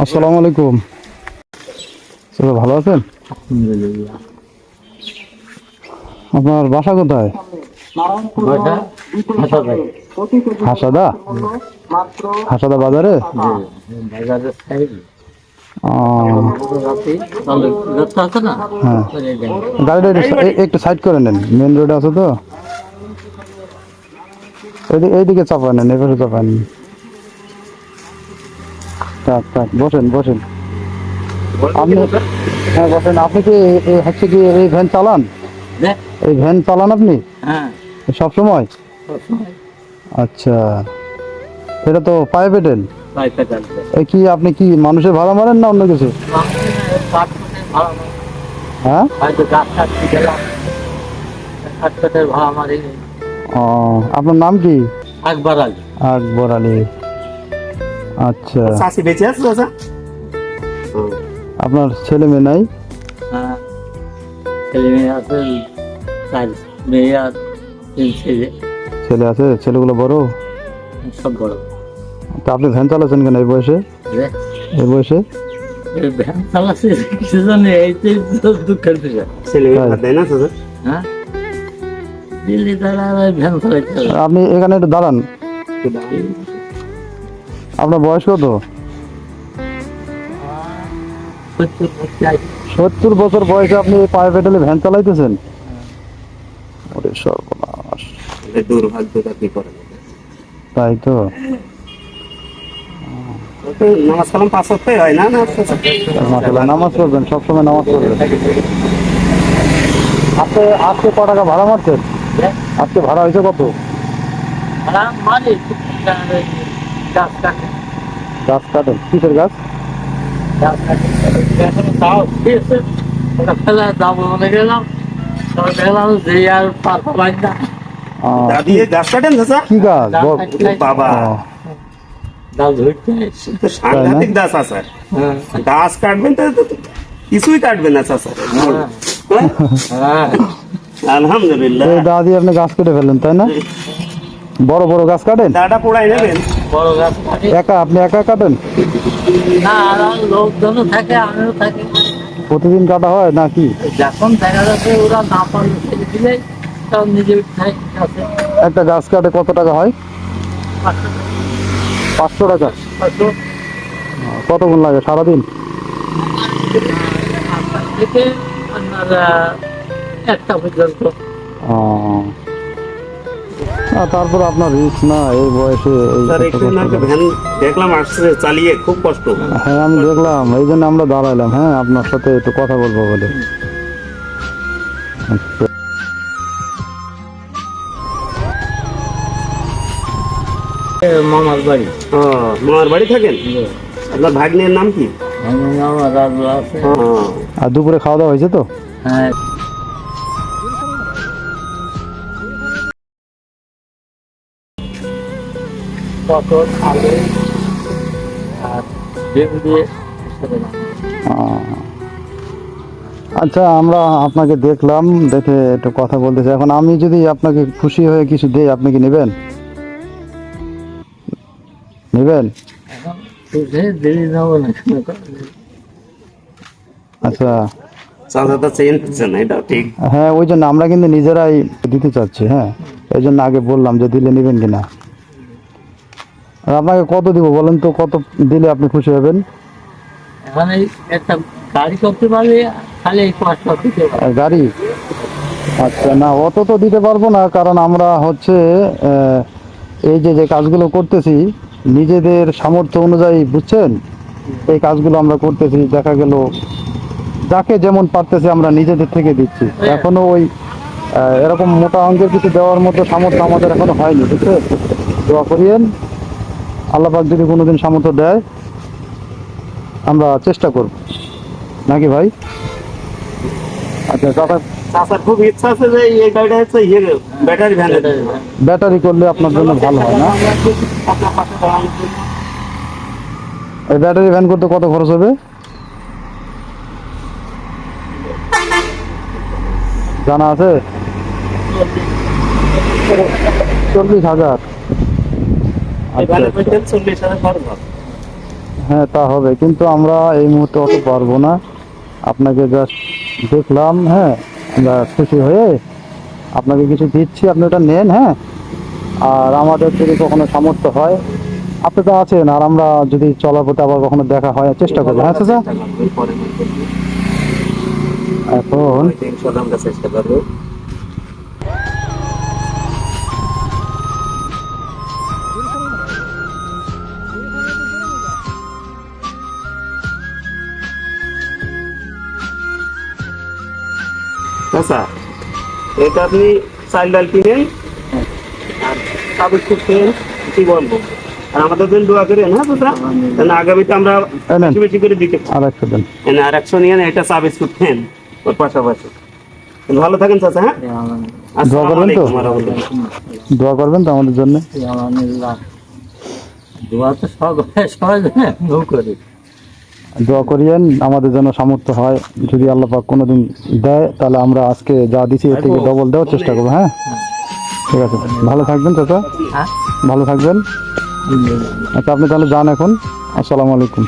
আসসালামু আলাইকুম। স্যার ভালো আছেন? আপনার বাসা কোথায়? হাসাদা? হাসাদা বাজারে? গাড়িটা একটু সাইড করে নেন। মেন রোডে আছে তো। এইদিকে এইদিকে চাপায় নেন এপাশে চাপায় নেন। থাক থাক বসেন বসেন। আপনি হ্যাঁ বসেন আপনি কি হচ্ছে কি এই ভ্যান চালান? এই ভ্যান চালান আপনি? হ্যাঁ। সব সময় আচ্ছা এটা তো প্রাইভেটেন এই কি আপনি কি মানুষের ভাড়া মারেন না অন্য কিছু? হ্যাঁ? ও আপনার নাম কি? আকবর আলী। আকবর আলী। আচ্ছা। চাষি বেঁচে আছে চাচা। আপনার ছেলে মেয়ে নাই? হ্যাঁ ছেলে মেয়ে আছে মেয়ে আর ছেলে। ছেলে আছে ছেলেগুলো বড়? সব বড়। তা আপনি ভ্যান চালাচ্ছেন কেন এই বয়সে? এই বয়সে? ভ্যান চালাচ্ছে কিছু এইটাই তো দুঃখের বিষয়। ছেলে মেয়ে তাই। ভাত দেয় না চাচা? হ্যাঁ। দিল্লি তারা ভ্যান চালাইতে আপনি এখানে একটু দাঁড়ান। আপনার বয়স কত? সত্তর বছর বয়সে আপনি প্রাইভেটে ভ্যান চালাইতেছেন? ওরে সর্বনাশ। দুর্ভাগ্য আপনি করেন। তাই তো? নামাজ কালাম পাঁচ সপ্তাহে হয় না? না চাচা? মাসাল্লাহ নামাজ পড়বেন সবসময় নামাজ পড়বেন। আজকে আজকে ক টাকা ভাড়া মারছেন? আজকে ভাড়া হয়েছে কত? মানে গাছ কাটে। গাছ কাটেন কিসের গাছ? গাছ কাটে। এখন তাও খেয়েছে ওটা ফেলে যাব মনে গেলাম। তবে দেখলাম যে আর পার পাই না। দাদি গাছ কাটেন চাচা। কি গাছ? গাছ বল। কাটতে বাবা। গাছ ধরতে সাংঘাতিক গাছ আছে হ্যাঁ। গাছ কাটবেন তো কিছুই কাটবেন না চাচা। হ্যাঁ? হ্যাঁ। আলহামদুলিল্লাহ। দিয়ে আপনি গাছ কেটে ফেলেন তাই না? বড় বড় গাছ কাটেন? দাটা পোড়াই নেবেন বড় গাছ একা আপনি একা কাটেন? না আর লোকজনও থাকে আমিও থাকি। প্রতিদিন কাটা হয় না কি? যখন দেখা যাচ্ছে ওরা না দিলে তখন নিজে একটা গাছ কাটে কত টাকা হয়? পাঁচশো টাকা। পাঁচশো কতক্ষণ লাগে সারাদিন? থেকে আপনার একটা পর্যন্ত। তারপর আপনার রিস্ক না এই বয়সে দেখলাম আসছে চালিয়ে খুব কষ্ট। হ্যাঁ আমি দেখলাম এই জন্য আমরা দাঁড়াইলাম হ্যাঁ আপনার সাথে একটু কথা বলব বলে। মামার বাড়ি। মামার বাড়ি থাকেন? আপনার ভাগ্নের নাম কি? আমার মামা রাজু আছে। ও, আর দুপুরে খাওয়া দাওয়া হয়েছে তো? হ্যাঁ। পটল আলু আর বেগুন দিয়ে সাথে রান্না। আহ। আচ্ছা আমরা আপনাকে দেখলাম দেখে একটু কথা বলতে চাই। এখন আমি যদি আপনাকে খুশি হয়ে কিছু দিই আপনি কি নেবেন? নেবেন? আচ্ছা। হ্যাঁ ওই জন্য আমরা কিন্তু নিজেরাই দিতে চাচ্ছি হ্যাঁ। এই জন্য আগে বললাম যে দিলে নেবেন কিনা। আর আপনাকে কত দিব বলেন তো? কত দিলে আপনি খুশি হবেন? এই একটা গাড়ি করতে পারলে খালি এই পাঁচটা দিতে পারবে। আর গাড়ি? আচ্ছা না অত তো দিতে পারব না কারণ আমরা হচ্ছে এই যে যে কাজগুলো করতেছি নিজেদের সামর্থ্য অনুযায়ী বুঝছেন? এই কাজগুলো আমরা করতেছি দেখা গেল যাকে যেমন পারতেছি আমরা নিজেদের থেকে দিচ্ছি। এখনও ওই এরকম মোটা অঙ্কের কিছু দেওয়ার মতো সামর্থ্য আমাদের এখনও হয়নি বুঝছেন? দোয়া করিয়েন। আল্লাহ পাক যদি কোনোদিন সামর্থ্য দেয় আমরা চেষ্টা করব। নাকি ভাই? আচ্ছা চাচার খুব ইচ্ছা আছে যে এই গাড়িটা হচ্ছে ইয়ে ব্যাটারি ভ্যান ব্যাটারি করলে আপনার জন্য ভালো হয় না? এই ব্যাটারি ভ্যান করতে কত খরচ হবে? জানা আছে? চল্লিশ হাজার। হ্যাঁ তা হবে। কিন্তু আমরা এই মুহূর্তে অত পারব না। আপনাকে জাস্ট দেখলাম হ্যাঁ আমরা খুশি হয়ে আপনাকে কিছু দিচ্ছি। আপনি ওটা নেন হ্যাঁ। আর আমাদের যদি কখনো সামর্থ্য হয় আপনি তো আছেন আর আমরা যদি চলার পথে আবার কখনো দেখা হয় চেষ্টা করব। হ্যাঁ চাচা? এখন চেষ্টা করব। আচ্ছা। এটা আপনি চাল ডাল কিনেন আর কাগজ করছেন কি বলব? আর আমাদের জন্য দোয়া করেন হ্যাঁ দাদা তাহলে আগামীতে আমরা বেশি বেশি করে দিতে আর একটা দেন। এনে আর একশো নিয়ে এটা চা বিস্কুট ওর পাশাপাশি। ভালো থাকেন চাচা হ্যাঁ? দোয়া করবেন তো? দোয়া করবেন তো আমাদের জন্য? দোয়া তো সব সবাই করি। দোয়া করিয়েন, আমাদের জন্য সামর্থ্য হয়। যদি আল্লাহ পাক কোনোদিন দেয়, তাহলে আমরা আজকে যা দিছি এর থেকে ডবল দেওয়ার চেষ্টা করব হ্যাঁ? ঠিক আছে। ভালো থাকবেন চাচা। ভালো থাকবেন। আচ্ছা আপনি তাহলে যান এখন। আসসালামু আলাইকুম।